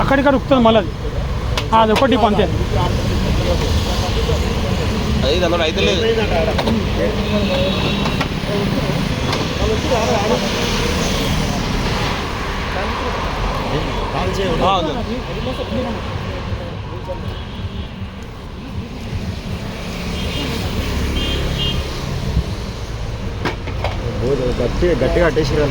అక్కడిక్కడ ఉక్కుతుంది మళ్ళీ. అది ఆ, అది ఒకటి అంతే ఐదు అందులో అయితే లేదు ఆ, ఉంది. గట్టి గట్టిగా అట్టేసిరా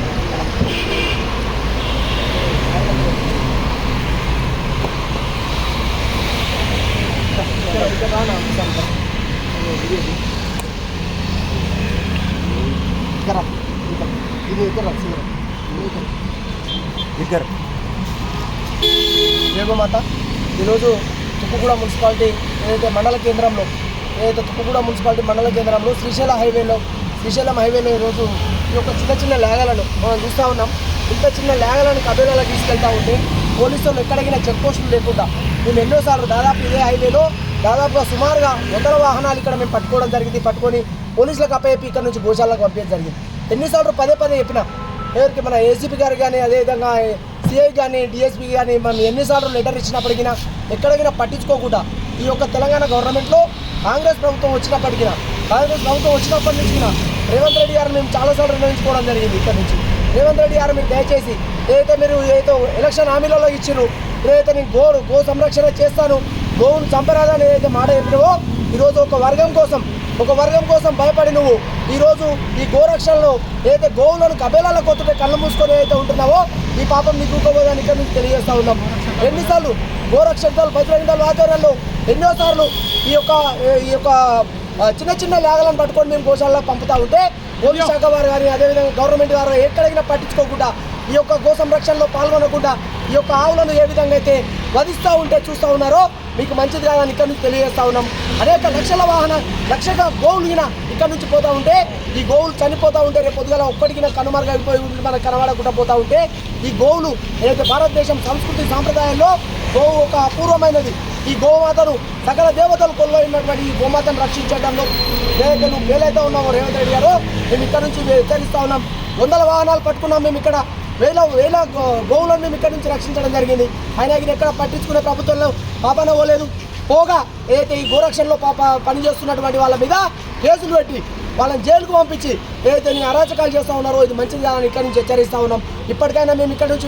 ఇద్దరు జయగోమాత ఈరోజు తుక్కుగూడ మున్సిపాలిటీ ఏదైతే మండల కేంద్రంలో ఏదైతే తుక్కుగూడ మున్సిపాలిటీ మండల కేంద్రంలో శ్రీశైల హైవేలో శ్రీశైలం హైవేలో ఈరోజు ఈ యొక్క చిన్న చిన్న లేగలను మనం చూస్తూ ఉన్నాం. ఇంత చిన్న లేగలను కబేలాలకు తీసుకెళ్తా ఉంటే పోలీసులు ఎక్కడికైనా చెక్ పోస్టులు లేకుండా మేము ఎన్నోసార్లు దాదాపు ఇదే హైవేలో దాదాపుగా సుమారుగా వందల వాహనాలు ఇక్కడ మేము పట్టుకోవడం జరిగింది. పట్టుకొని పోలీసులకు అప్పయ్యి ఇక్కడ నుంచి భోజనాలకు పంపించడం జరిగింది. ఎన్నిసార్లు పదే పదే చెప్పినా ఎవరికి మన ఏసీపీ గారు కానీ అదేవిధంగా సిఐ కానీ డిఎస్పీ కానీ మనం ఎన్నిసార్లు లెటర్ ఇచ్చినప్పటికీ ఎక్కడికైనా పట్టించుకోకుండా ఈ యొక్క తెలంగాణ గవర్నమెంట్లో కాంగ్రెస్ ప్రభుత్వం వచ్చినప్పటికీ కాంగ్రెస్ ప్రభుత్వం వచ్చినప్పటి నుంచి రేవంత్ రెడ్డి గారు మేము చాలాసార్లు నిర్ణయించుకోవడం జరిగింది ఇక్కడ నుంచి. రేవంత్ రెడ్డి గారు మీరు దయచేసి ఏదైతే మీరు ఏదైతే ఎలక్షన్ హామీలలో ఇచ్చిర్రు ఏదైతే నేను గోరు గో సంరక్షణ చేస్తాను గోవును చంపరాదని ఏదైతే మాట చెప్పినవో ఈరోజు ఒక వర్గం కోసం ఒక వర్గం కోసం భయపడి నువ్వు ఈరోజు ఈ గోరక్షణలో ఏదైతే గోవులను కబేలాల కొత్తుంటే కళ్ళు మూసుకొని ఏదైతే ఉంటున్నావో ఈ పాపం నీకు ఇంకోదని ఇక్కడ నుంచి తెలియజేస్తూ ఉన్నాం. ఎన్నిసార్లు గోరక్షణ దళ బజరంగ దళ ఆధ్వర్యంలో ఎన్నోసార్లు ఈ యొక్క ఈ యొక్క చిన్న చిన్న లేగలను పట్టుకొని మేము గోశాలలో పంపుతా ఉంటే పోలీస్ శాఖ వారు కానీ అదేవిధంగా గవర్నమెంట్ వారు ఎక్కడైనా పట్టించుకోకుండా ఈ యొక్క గో సంరక్షణలో పాల్గొనకుండా ఈ యొక్క ఆవులను ఏ విధంగా అయితే వధిస్తూ ఉంటే చూస్తూ ఉన్నారో మీకు మంచిది కాదని ఇక్కడ నుంచి తెలియజేస్తా ఉన్నాం. అనేక లక్షల వాహన లక్షల గోవులు గిన ఇక్కడ నుంచి పోతా ఉంటే ఈ గోవులు చనిపోతూ ఉంటే రేపు పొద్దుగల ఒక్కడికి కనుమరుగైపోయి ఉండి మనకు కనబడకుండా పోతా ఉంటే ఈ గోవులు ఏదైతే భారతదేశం సంస్కృతి సాంప్రదాయాల్లో గోవు ఒక అపూర్వమైనది. ఈ గోమాతను సకల దేవతలు కొలువైనటువంటి ఈ గోమాతను రక్షించడంలో ఏదైతే నువ్వు ఫెయిల్ ఉన్నామో. రేవంత్ రెడ్డి గారు మేము ఇక్కడ నుంచి హెచ్చరిస్తా ఉన్నాం. వందల వాహనాలు పట్టుకున్నాం మేము ఇక్కడ. వేల వేల గో- గోవులను మేము ఇక్కడ నుంచి రక్షించడం జరిగింది. అయినా ఇది ఎక్కడ పట్టించుకునే ప్రభుత్వంలో పాపన పోలేదు. పోగా ఏదైతే ఈ గోరక్షణలో పాప పనిచేస్తున్నటువంటి వాళ్ళ మీద కేసులు పెట్టి వాళ్ళని జైలుకు పంపించి ఏదైతే నేను అరాచకాలు చేస్తూ ఉన్నారో ఇది మంచిది కాదని ఇక్కడ నుంచి హెచ్చరిస్తూ ఉన్నాం. ఇప్పటికైనా మేము ఇక్కడ నుంచి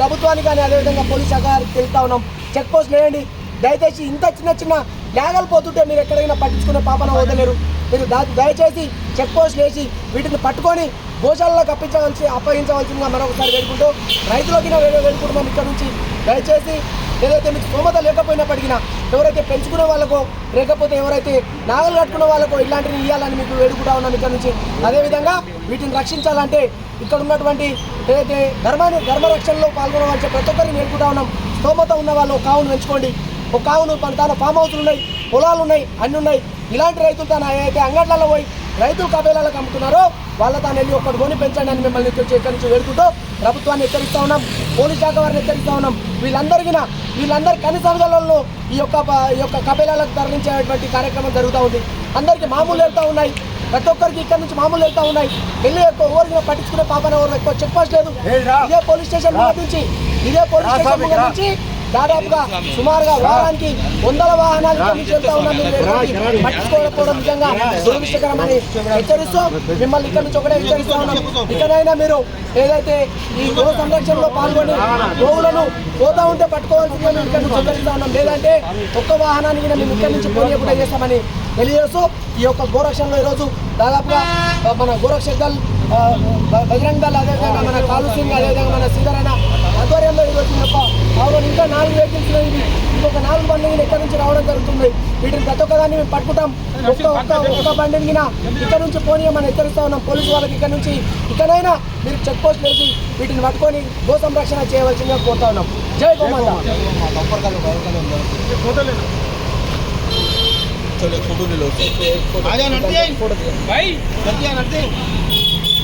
ప్రభుత్వానికి కానీ అదేవిధంగా పోలీస్ శాఖ తెలుస్తూ ఉన్నాం. చెక్ పోస్ట్ వేయండి. దయచేసి ఇంత చిన్న చిన్న లేగలు పోతుంటే మీరు ఎక్కడైనా పట్టించుకునే పాపన వదలేరు. మీరు దా దయచేసి చెక్ పోస్ట్ వేసి వీటిని పట్టుకొని గోశాలలో కప్పించవలసి అప్పగించవలసిందిగా మరొకసారి వేడుకుంటూ రైతులకి వేడుకుంటున్నాం ఇక్కడ నుంచి. దయచేసి ఏదైతే మీకు స్తోమత లేకపోయినప్పటికీ ఎవరైతే పెంచుకునే వాళ్ళకో లేకపోతే ఎవరైతే నాగలు కట్టుకునే వాళ్ళకో ఇలాంటివి ఇవ్వాలని మీకు వేడుకుంటా ఉన్నాం ఇక్కడ నుంచి. అదేవిధంగా వీటిని రక్షించాలంటే ఇక్కడ ఉన్నటువంటి ఏదైతే ధర్మాన్ని ధర్మ రక్షణలో పాల్గొనవలసిన ప్రతి ఒక్కరిని వేడుకుంటా ఉన్నాం. స్తోమత ఉన్న వాళ్ళు ఒక కావును పెంచుకోండి. ఒక కావును తన ఫామ్ హౌస్లు ఉన్నాయి పొలాలు ఉన్నాయి అన్ని ఉన్నాయి. ఇలాంటి రైతులు తన ఏదైతే అంగట్లలో పోయి రైతులు కబేలాలకు అమ్ముతున్నారో. వాళ్ళ తాను వెళ్ళి ఒక్కటి కొని పెంచండి అని మిమ్మల్ని ఇక్కడ నుంచి వేడుకుంటూ ప్రభుత్వాన్ని హెచ్చరిస్తా ఉన్నాం. పోలీస్ శాఖ వారిని హెచ్చరిస్తా ఉన్నాం. వీళ్ళందరికీ వీళ్ళందరి కనీసంలో ఈ యొక్క ఈ యొక్క కబేలాలకు తరలించేటువంటి కార్యక్రమం జరుగుతూ ఉంది. అందరికీ మామూలు వెళ్తూ ఉన్నాయి. ప్రతి ఒక్కరికి ఇక్కడ నుంచి మామూలు వెళ్తూ ఉన్నాయి. వెళ్ళి ఎక్కువ ఎవరికి పట్టించుకునే పాపన ఎవరు ఎక్కువ చెక్ పోస్ట్ లేదు. ఇదే పోలీస్ స్టేషన్ నుంచి ఇదే పోలీస్ స్టేషన్ నుంచి దాదాపుగా సుమారుగా వారానికి వందల వాహనాలు వెళ్తా ఉన్నాం పట్టించుకోకపోవడం నిజంగా దురదృష్టకరమని హెచ్చరిస్తూ మిమ్మల్ని ఇక్కడ నుంచి ఒకటే హెచ్చరిస్తా ఉన్నాం. ఇకనైనా మీరు ఏదైతే ఈ గో సంరక్షణలో పాల్గొని గోవులను పోతా ఉంటే పట్టుకోవాల్సిందిగా మేము ఇక్కడ నుంచి హెచ్చరిస్తా ఉన్నాం. లేదంటే ఒక్క వాహనానికి మేము ఇక్కడ నుంచి పోనీయకుండా చేస్తామని తెలియజేస్తూ ఈ యొక్క గోరక్షణలో ఈరోజు దాదాపుగా మన గోరక్షక్ దళ్ బజరంగ్ దళ్ అదేవిధంగా మన కాలు సింగ్ అదేవిధంగా మన సీతారాయణ ఆధ్వర్యంలో ఈరోజు ఈ యొక్క ఆవులను ఇంకా నాలుగు వెహికల్స్ ఇవి ఇంకొక నాలుగు బండ్లు ఇక్కడ నుంచి రావడం జరుగుతుంది వీటిని ప్రతి ఒక్కదాన్ని మేము పట్టుకుంటాం ఒక్క ఒక్క ఒక్క బండిని గిన ఇక్కడ నుంచి పోనీయమని హెచ్చరిస్తా ఉన్నాం పోలీసు వాళ్ళకి ఇక్కడ నుంచి ఇక్కడైనా మీరు చెక్ పోస్ట్ వేసి వీటిని పట్టుకొని గో సంరక్షణ చేయవలసిందిగా కోరుతా ఉన్నాం జై గోమాత चलो फोटो ले लो ఫోటో తీయండి. భాయ్ नदिया नदी